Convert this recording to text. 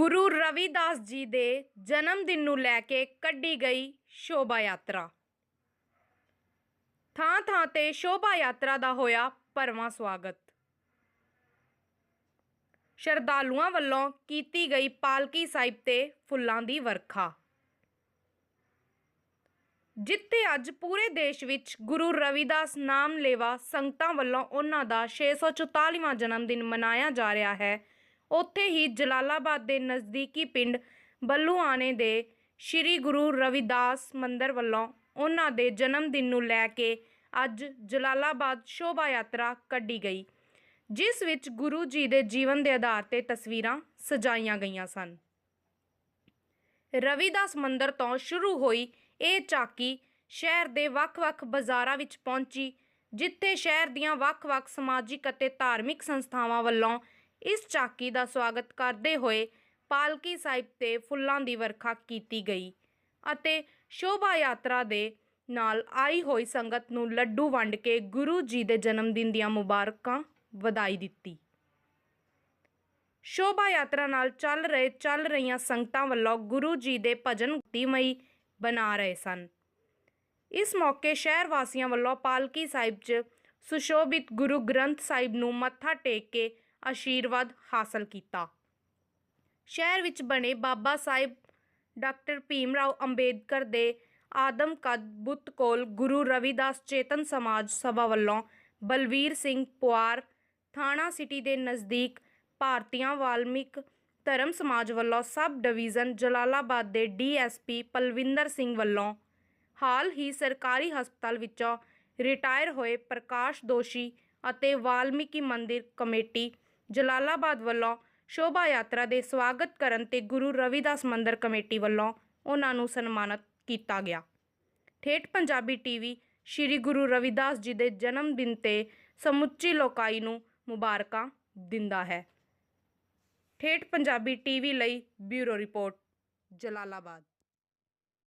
ਗੁਰੂ ਰਵਿਦਾਸ ਜੀ ਦੇ ਜਨਮ ਦਿਨ ਨੂੰ ਲੈ ਕੇ ਕੱਢੀ ਗਈ ਸ਼ੋਭਾ ਯਾਤਰਾ। ਥਾਂ ਥਾਂ ਤੇ ਸ਼ੋਭਾ ਯਾਤਰਾ ਦਾ ਹੋਇਆ ਭਰਵਾਂ ਸਵਾਗਤ। ਸ਼ਰਧਾਲੂਆਂ ਵੱਲੋਂ ਕੀਤੀ ਗਈ ਪਾਲਕੀ ਸਾਹਿਬ ਤੇ ਫੁੱਲਾਂ ਦੀ ਵਰਖਾ। ਜਿੱਥੇ ਅੱਜ ਪੂਰੇ ਦੇਸ਼ ਵਿੱਚ ਗੁਰੂ ਰਵਿਦਾਸ ਨਾਮ ਲੇਵਾ ਸੰਗਤਾਂ ਵੱਲੋਂ ਉਹਨਾਂ ਦਾ 644ਵਾਂ ਜਨਮ ਦਿਨ ਮਨਾਇਆ ਜਾ ਰਿਹਾ ਹੈ ਉੱਥੇ ਹੀ ਜਲਾਲਾਬਾਦ ਦੇ ਨਜ਼ਦੀਕੀ ਪਿੰਡ ਬੱਲੂਆਣੇ ਦੇ ਸ੍ਰੀ ਗੁਰੂ ਰਵਿਦਾਸ ਮੰਦਰ ਵੱਲੋਂ ਉਹਨਾਂ ਦੇ ਜਨਮ ਦਿਨ ਨੂੰ ਲੈ ਕੇ ਅੱਜ ਜਲਾਲਾਬਾਦ ਸ਼ੋਭਾ ਯਾਤਰਾ ਕੱਢੀ ਗਈ, ਜਿਸ ਵਿੱਚ ਗੁਰੂ ਜੀ ਦੇ ਜੀਵਨ ਦੇ ਆਧਾਰ ਤੇ ਤਸਵੀਰਾਂ ਸਜਾਈਆਂ ਗਈਆਂ ਸਨ। ਰਵਿਦਾਸ ਮੰਦਰ ਤੋਂ ਸ਼ੁਰੂ ਹੋਈ ਇਹ ਝਾਕੀ ਸ਼ਹਿਰ ਦੇ ਵੱਖ-ਵੱਖ ਬਾਜ਼ਾਰਾਂ ਵਿੱਚ ਪਹੁੰਚੀ, ਜਿੱਥੇ ਸ਼ਹਿਰ ਦੀਆਂ ਵੱਖ-ਵੱਖ ਸਮਾਜਿਕ ਅਤੇ ਧਾਰਮਿਕ ਸੰਸਥਾਵਾਂ ਵੱਲੋਂ ਇਸ ਝਾਕੀ ਦਾ ਸਵਾਗਤ ਕਰਦੇ ਹੋਏ ਪਾਲਕੀ ਸਾਹਿਬ ਤੇ ਫੁੱਲਾਂ ਦੀ ਵਰਖਾ ਕੀਤੀ ਗਈ ਅਤੇ ਸ਼ੋਭਾ ਯਾਤਰਾ ਦੇ ਨਾਲ ਆਈ ਹੋਈ ਸੰਗਤ ਨੂੰ ਲੱਡੂ ਵੰਡ ਕੇ ਗੁਰੂ ਜੀ ਦੇ ਜਨਮ ਦਿਨ ਦੀਆਂ ਮੁਬਾਰਕਾਂ ਵਧਾਈ ਦਿੱਤੀ। ਸ਼ੋਭਾ ਯਾਤਰਾ ਨਾਲ ਚੱਲ ਰਹੇ, ਚੱਲ ਰਹੀਆਂ ਸੰਗਤਾਂ ਵੱਲੋਂ ਗੁਰੂ ਜੀ ਦੇ ਭਜਨ ਭਗਤੀਮਈ ਬਣਾ ਰਹੇ ਸਨ। ਇਸ ਮੌਕੇ ਸ਼ਹਿਰ ਵਾਸੀਆਂ ਵੱਲੋਂ ਪਾਲਕੀ ਸਾਹਿਬ 'ਚ ਸੁਸ਼ੋਭਿਤ ਗੁਰੂ ਗ੍ਰੰਥ ਸਾਹਿਬ ਨੂੰ ਮੱਥਾ ਟੇਕ ਕੇ ਆਸ਼ੀਰਵਾਦ ਹਾਸਲ ਕੀਤਾ। ਸ਼ਹਿਰ ਵਿੱਚ ਬਣੇ ਬਾਬਾ ਸਾਹਿਬ ਡਾਕਟਰ ਭੀਮ ਰਾਓ ਅੰਬੇਦਕਰ ਦੇ ਆਦਮ ਕਦ ਬੁੱਤ ਕੋਲ ਗੁਰੂ ਰਵਿਦਾਸ ਚੇਤਨ ਸਮਾਜ ਸਭਾ ਵੱਲੋਂ ਬਲਵੀਰ ਸਿੰਘ ਪੁਆਰ ਥਾਣਾ ਸਿਟੀ ਦੇ ਨਜ਼ਦੀਕ ਭਾਰਤੀਆਂ ਵਾਲਮੀਕ ਧਰਮ ਸਮਾਜ ਵੱਲੋਂ ਸਬ ਡਿਵੀਜ਼ਨ ਜਲਾਲਾਬਾਦ ਦੇ ਡੀਐਸਪੀ ਪਲਵਿੰਦਰ ਸਿੰਘ ਵੱਲੋਂ ਹਾਲ ਹੀ ਸਰਕਾਰੀ ਹਸਪਤਾਲ ਵਿੱਚੋਂ ਰਿਟਾਇਰ ਹੋਏ ਪ੍ਰਕਾਸ਼ ਦੋਸ਼ੀ ਅਤੇ ਵਾਲਮੀਕੀ ਮੰਦਿਰ ਕਮੇਟੀ ਜਲਾਲਾਬਾਦ ਵੱਲੋਂ ਸ਼ੋਭਾ ਯਾਤਰਾ ਦੇ ਸਵਾਗਤ ਕਰਨ ਤੇ ਗੁਰੂ ਰਵਿਦਾਸ ਮੰਦਰ ਕਮੇਟੀ ਵੱਲੋਂ ਉਹਨਾਂ ਨੂੰ ਸਨਮਾਨਿਤ ਕੀਤਾ ਗਿਆ। ਠੇਠ ਪੰਜਾਬੀ ਟੀਵੀ ਸ੍ਰੀ ਗੁਰੂ ਰਵਿਦਾਸ ਜੀ ਦੇ ਜਨਮ ਦਿਨ ਤੇ ਸਮੁੱਚੀ ਲੋਕਾਈ ਨੂੰ ਮੁਬਾਰਕਾਂ ਦਿੰਦਾ ਹੈ। ਠੇਠ ਪੰਜਾਬੀ ਟੀਵੀ ਲਈ ਬਿਊਰੋ ਰਿਪੋਰਟ, ਜਲਾਲਾਬਾਦ।